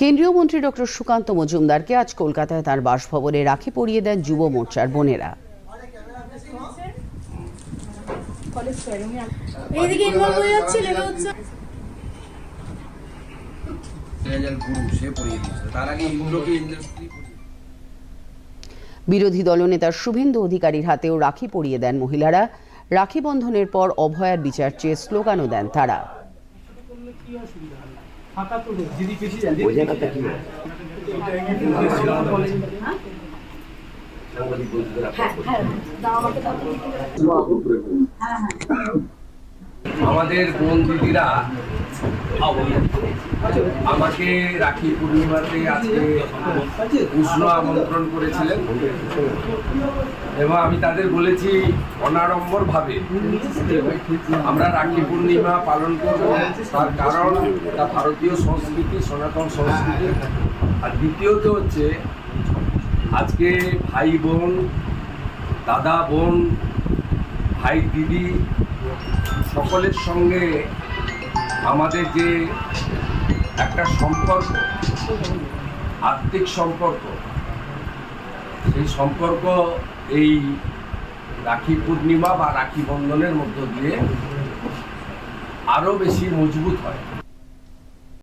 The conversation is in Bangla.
কেন্দ্রীয় মন্ত্রী ডক্টর সুকান্ত মজুমদারকে আজ কলকাতায় তার বাসভবনে রাখি পরিয়ে দেন যুব মোর্চার বোনেরা। হয়ে বিরোধী দলনেতা শুভেন্দু অধিকারীর হাতেও রাখি পরিয়ে দেন মহিলারা। রাখি বন্ধনের পর অভয়ার বিচার চেয়ে স্লোগানও দেন তারা। আমাদের বোন দিদিরা আমাকে রাখি পূর্ণিমাতে আজকে উষ্ণ আমন্ত্রণ করেছিলেন। এবং আমি তাদের বলেছি অনাড়ম্বর ভাবে আমরা রাখি পূর্ণিমা পালন করব। তার কারণ তা ভারতীয় সংস্কৃতি, সনাতন সংস্কৃতি। আর দ্বিতীয়ত হচ্ছে, আজকে ভাই বোন, দাদা বোন, ভাই দিদি, সকলের সঙ্গে আমাদের যে একটা সম্পর্ক, আত্মিক সম্পর্ক সেই সম্পর্ক এই রাখি পূর্ণিমা বা রাখি বন্ধনের মধ্য দিয়ে আরও বেশি মজবুত হয়।